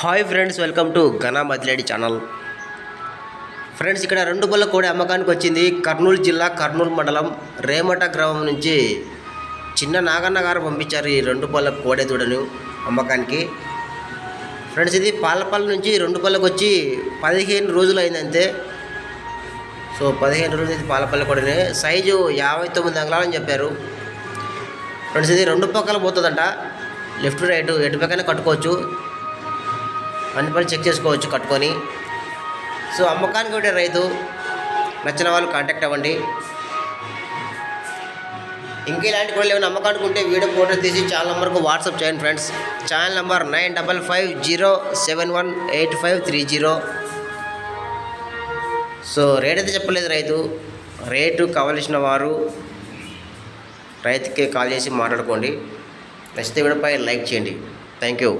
Hi friends welcome to Ghana Madiledi channel. Friends ఇక్కడ రెండు పళ్ళ కోడి అమ్మకానికి వచ్చింది కర్నూలు జిల్లా కర్నూలు మండలం రేమట గ్రామం నుంచి చిన్న నాగన్న గారు పంపించారు ఈ రెండు పళ్ళ కోడె దూడను అమ్మకానికి. ఫ్రెండ్స్ ఇది పాలపల్లి నుంచి రెండు పళ్ళకు వచ్చి పదిహేను రోజులు అయిందంతే. సో పదిహేను రోజులు ఇది పాలపల్లి కోడని. సైజు యాభై తొమ్మిది అంగళాలని చెప్పారు. ఫ్రెండ్స్ ఇది రెండు పక్కల పోతుందంట. లెఫ్ట్ రైట్ ఎటు పక్కన కట్టుకోవచ్చు. అన్ని పనులు చెక్ చేసుకోవచ్చు కట్టుకొని. సో అమ్మకానికి ఉండే రైతు నచ్చిన వాళ్ళు కాంటాక్ట్ అవ్వండి. ఇంకా ఇలాంటి కూడా ఏమైనా అమ్మకానికి ఉంటే వీడియో ఫోటో తీసి ఛానల్ నెంబర్కు వాట్సాప్ చేయండి friends channel number nine double five zero seven one eight five three zero so rate అయితే చెప్పలేదు రైతు. రేటు కావలసిన వారు రైతుకి కాల్ చేసి మాట్లాడుకోండి. నచ్చితే వీడియోపై లైక్ చేయండి. Thank you